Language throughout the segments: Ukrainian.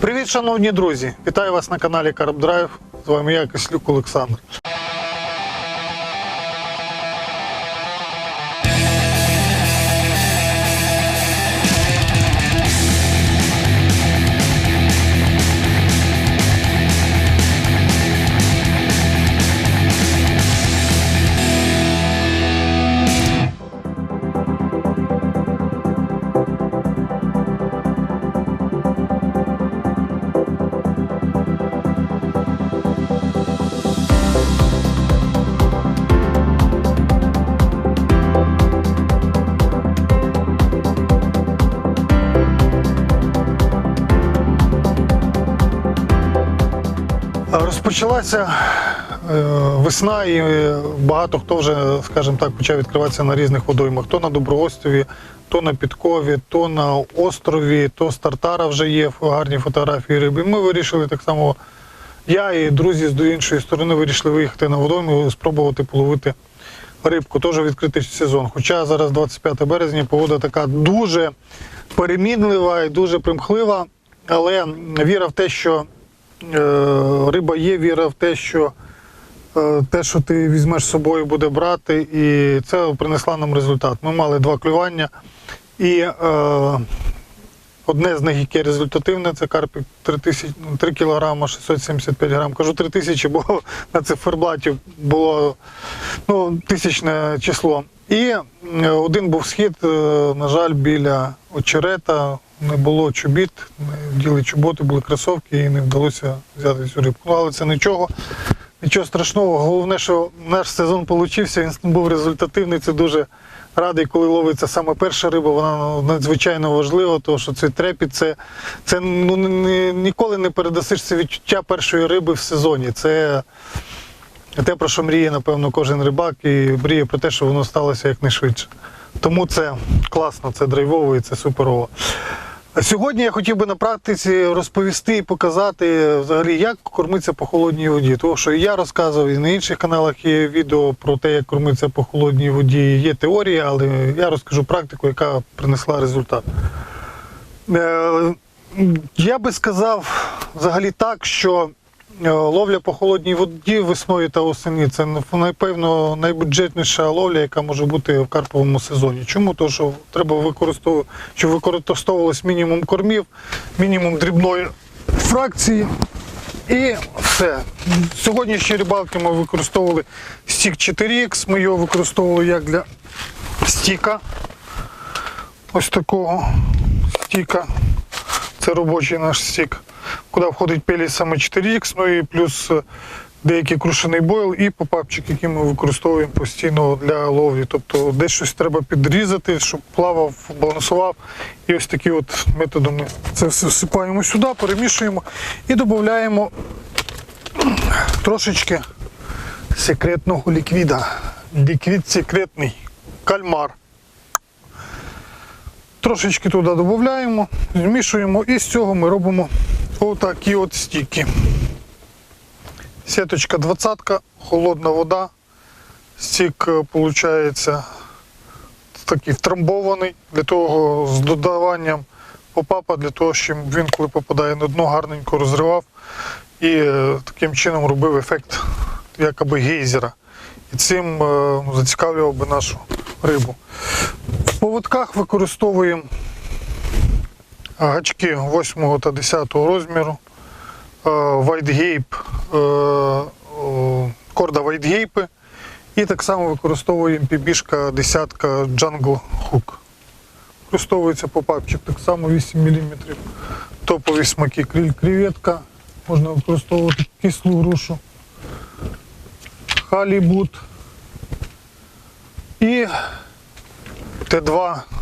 Привіт, шановні друзі! Вітаю вас на каналі Карбдрайв. З вами я, Кислюк Олександр. Розпочалася е, весна, і е, багато хто вже, скажімо так, почав відкриватися на різних водоймах. То на Доброострові, то на Підкові, то на острові, то з Тартара вже є гарні фотографії риби. Ми вирішили так само. Я і друзі з до іншої сторони вирішили виїхати на водойму і спробувати половити рибку. Теж відкритий сезон. Хоча зараз 25 березня, погода така дуже перемінлива і дуже примхлива, але віра в те, що риба є, віра в те, що е, те, що ти візьмеш з собою, буде брати, і це принесла нам результат. Ми мали два клювання, і е, одне з них, яке результативне, це карпік 3, тисяч, 3 кг 675 грам. Кажу 3 тисячі, бо на циферблаті було ну, тисячне число. І е, один був схід, е, на жаль, біля очерета. Не було чобіт, не вділи чоботи, були кросовки і не вдалося взяти цю рибку. Ну, Але це нічого, нічого страшного. Головне, що наш сезон получився, він був результативний. Це дуже радий, коли ловиться саме перша риба. Вона надзвичайно важлива, тому що цей трепіт, це, це ну, ні- ніколи не передасиш це відчуття першої риби в сезоні. Це те, про що мріє, напевно, кожен рибак і мріє про те, що воно сталося якнайшвидше. Тому це класно, це драйвово і це суперово. Сьогодні я хотів би на практиці розповісти і показати взагалі, як кормиться по холодній воді. Тому що я розказував, і на інших каналах є відео про те, як кормиться по холодній воді. Є теорія, але я розкажу практику, яка принесла результат. Е, Я би сказав взагалі так, що ловля по холодній воді весною та осені це напевно найбюджетніша ловля, яка може бути в карповому сезоні. Чому? Тому що треба використовувати, щоб використовувалось мінімум кормів, мінімум дрібної фракції. І все. Сьогоднішні рибалки ми використовували стік 4Х, ми його використовували як для стіка. Ось такого стіка. Це робочий наш стік, куди входить пеліс саме 4Х, ну і плюс е, деякий крушений бойл і попапчик, який ми використовуємо постійно для ловлі. Тобто десь щось треба підрізати, щоб плавав, балансував. І ось такі от методом ми це все всипаємо сюди, перемішуємо і додаємо трошечки секретного ліквіда. Ліквід секретний, кальмар. Трошечки туди додаємо, змішуємо і з цього ми робимо отакі от стіки. Сіточка 20, холодна вода. Стік виходить такий втрамбований для того з додаванням попапа, для того, щоб він, коли попадає на дно, гарненько розривав і е, таким чином робив ефект якоби гейзера. І цим е, зацікавлював би нашу рибу. В поводках використовуємо гачки 8 та 10 розміру, вайтгейп, е, корда вайтгейпи і так само використовуємо пібішка десятка Jungle Hook. Використовується попапчик так само 8 мм. Топові смаки кріль креветка. Можна використовувати кислу грушу, халібут і Т2 криль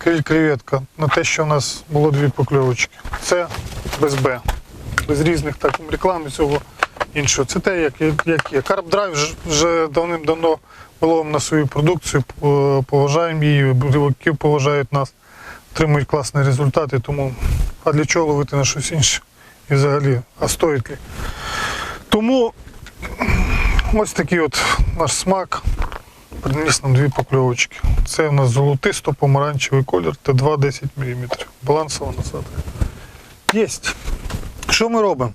креветка на те, що у нас було дві покльовочки. Це без Б. Без різних так реклам і цього іншого. Це те, як, як, є. Карп-драйв вже, давним-давно виловимо на свою продукцію, поважаємо її, рибаки поважають нас, отримують класні результати, тому а для чого ловити на щось інше? І взагалі, а стоїть ли? Тому ось такий от наш смак. Приніс нам дві покльовочки. Це у нас золотисто-помаранчевий колір та 2,10 мм. Балансова насадка. Єсть. Що ми робимо?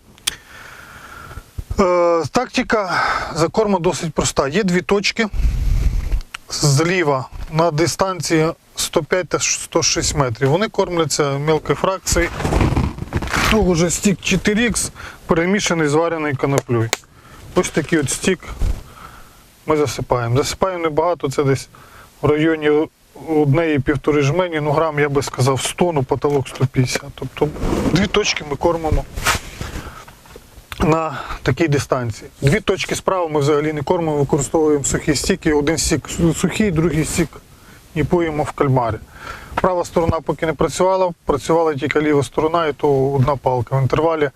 Е, тактика закорму досить проста. Є дві точки зліва на дистанції 105 та 106 метрів. Вони кормляться мелкою фракцією. Того же стік 4Х перемішаний з варений коноплею. Ось такий от стік ми засипаємо. Засипаємо небагато, це десь в районі однієї-півтори жмені, ну грам, я би сказав, 100, ну потолок 150. Тобто дві точки ми кормимо на такій дистанції. Дві точки справа ми взагалі не кормимо, використовуємо сухі стіки. Один стік сухий, другий стік ніпуємо в кальмарі. Права сторона поки не працювала, працювала тільки ліва сторона, і то одна палка в інтервалі.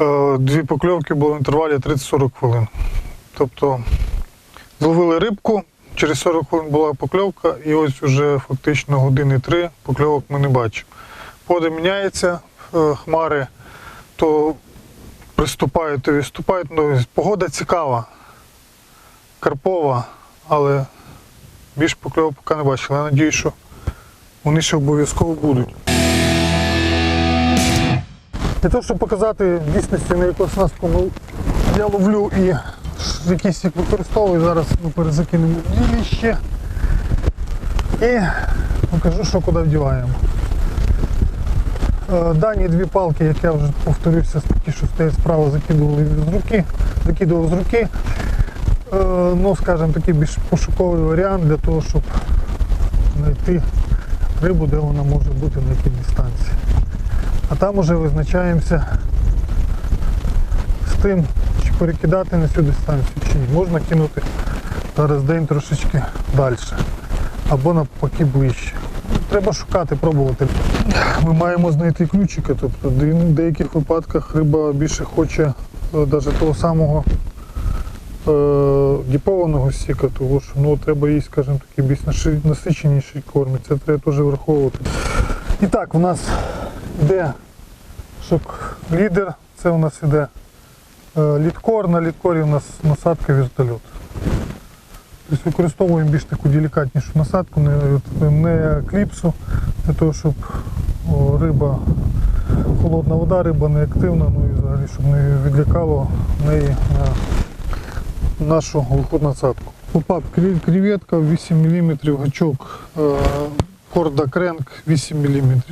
е, Дві покльовки було в інтервалі 30-40 хвилин. Тобто зловили рибку, через 40 хвилин була покльовка, і ось вже фактично години три покльовок ми не бачимо. Погода міняється, е, хмари то приступають, то відступають. Ну, погода цікава, карпова, але більш покльовок поки не бачили. Я надію, що вони ще обов'язково будуть. Для того, щоб показати дійсності, на яку оснастку я ловлю і якийсь їх використовую, зараз ми перезакинемо ділі ще і покажу, що куди вдіваємо. Е, Дані дві палки, як я вже повторився, ті, що стоять справа, закидували з руки, закидував з руки. Е, Ну, скажімо, такий більш пошуковий варіант для того, щоб знайти рибу, де вона може бути на якій дистанції. А там уже визначаємося з тим, перекидати на цю дистанцію, чи ні. Можна кинути зараз день трошечки далі. Або навпаки ближче. Треба шукати, пробувати. Ми маємо знайти ключика. Тобто в деяких випадках риба більше хоче навіть того самого е, діпованого сіка, тому що ну, треба їй, скажімо такий більш насиченіший корм. Це треба теж враховувати. І так, у нас йде шок лідер, це у нас іде е, лідкор, на лідкорі у нас насадка вертольот. Тобто використовуємо більш таку делікатнішу насадку, не, кліпсу, для того, щоб риба, холодна вода, риба не активна, ну і взагалі, щоб не відлякало неї на нашу глуху насадку. Попап креветка 8 мм, гачок е, корда кренк 8 мм.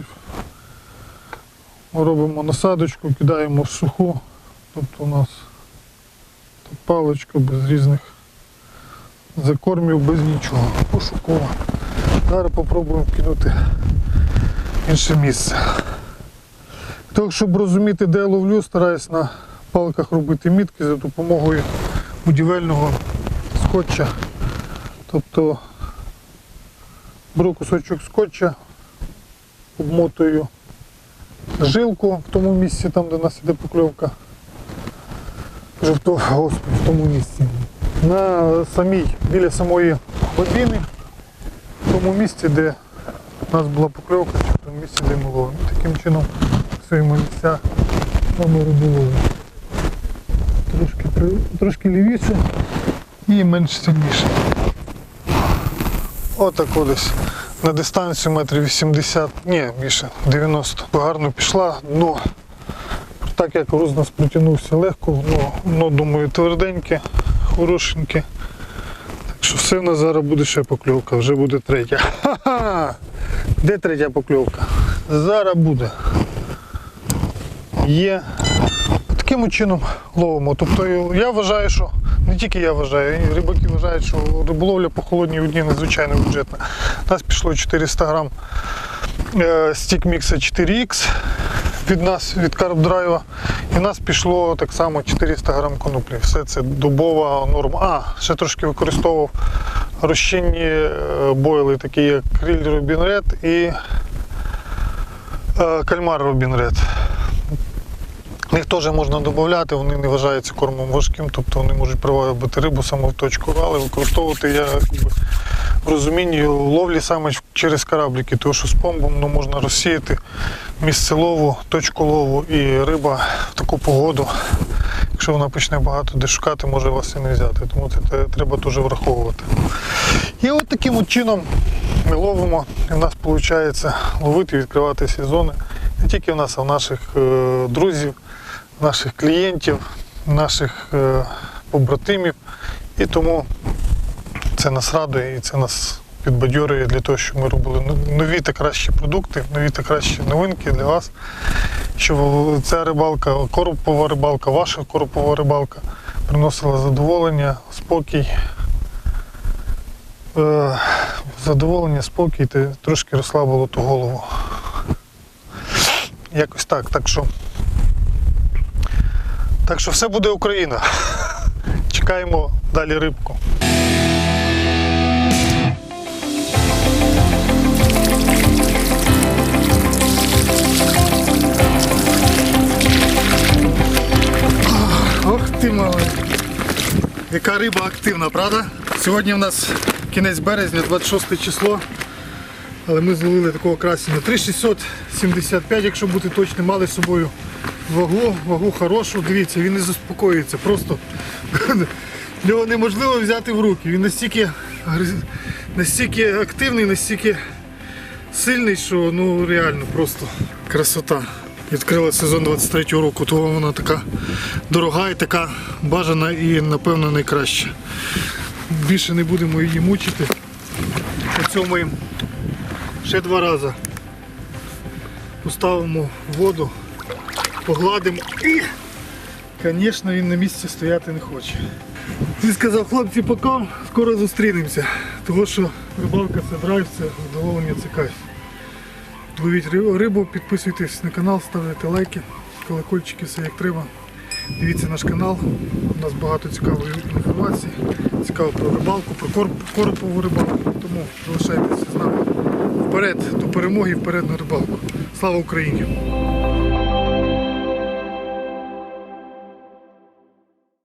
Ми робимо насадочку, кидаємо в суху, тобто у нас паличка без різних закормів, без нічого. Пошукова. Зараз спробуємо вкинути інше місце. Так, щоб розуміти, де я ловлю, стараюсь на палках робити мітки за допомогою будівельного скотча. Тобто беру кусочок скотча, обмотую жилку в тому місці, там де у нас іде покльовка. Кажу, в то- Господи, в тому місці. На самій, біля самої бобіни, в тому місці, де у нас була покльовка, в тому місці, де ми ловимо. Таким чином фіксуємо місця, де ми. Трошки, трошки лівіше і менш сильніше. Отак ось на дистанцію метрів 80, ні, більше 90. Гарно пішла, дно. Так як груз нас притягнувся легко, дно думаю, тверденьке, хорошеньке. Так що все в нас зараз буде ще покльовка, вже буде третя. Ха-ха! Де третя покльовка? Зараз буде. Є. Таким чином ловимо. Тобто я вважаю, що не тільки я вважаю, і рибаки вважають, що риболовля по холодній воді надзвичайно бюджетна. У нас пішло 400 грам е, стік мікса 4Х від нас, від карбдрайва. І в нас пішло так само 400 грам коноплі. Все це дубова норма. А, ще трошки використовував розчинні е, бойли, такі як кріль Робін Ред і е, кальмар Робін Ред. Їх теж можна додати, вони не вважаються кормом важким, тобто вони можуть привабити рибу саме в точку, але використовувати я якби, розумінні ловлі саме через корабліки, тому що з помбом ну, можна розсіяти місце лову, точку лову і риба в таку погоду, якщо вона почне багато де шукати, може вас і не взяти. Тому це треба дуже враховувати. І от таким от чином ми ловимо, і в нас виходить ловити, відкривати сезони. Не тільки в нас, а в наших е, друзів, наших клієнтів, наших е, побратимів. І тому це нас радує і це нас підбадьорює для того, щоб ми робили нові та кращі продукти, нові та кращі новинки для вас. Щоб ця рибалка, коропова рибалка, ваша коропова рибалка приносила задоволення, спокій. Е, задоволення, спокій, ти трошки розслабило ту голову. Якось так. Так що, так що все буде Україна. Чекаємо далі рибку. Малий. Яка риба активна, правда? Сьогодні у нас кінець березня, 26 число. Але ми зловили такого красення. 3675, якщо бути точним, мали з собою вагу, вагу хорошу. Дивіться, він не заспокоюється. Просто його неможливо взяти в руки. Він настільки, настільки активний, настільки сильний, що ну реально просто красота. Відкрила сезон 23-го року, тому вона така дорога і така бажана і напевно найкраща. Більше не будемо її мучити. Поцьомаємо ще два рази. Поставимо воду, погладимо і, звісно, він на місці стояти не хоче. Він сказав, хлопці, пока, скоро зустрінемося. Тому що рибалка це драйв, це задоволення, це кайф. Ловіть рибу, підписуйтесь на канал, ставте лайки, колокольчики, все як треба. Дивіться наш канал. У нас багато цікавої інформації, цікаво про рибалку, про корп- коропову рибалку. Тому залишайтеся з нами. Вперед до перемоги, вперед на рибалку. Слава Україні!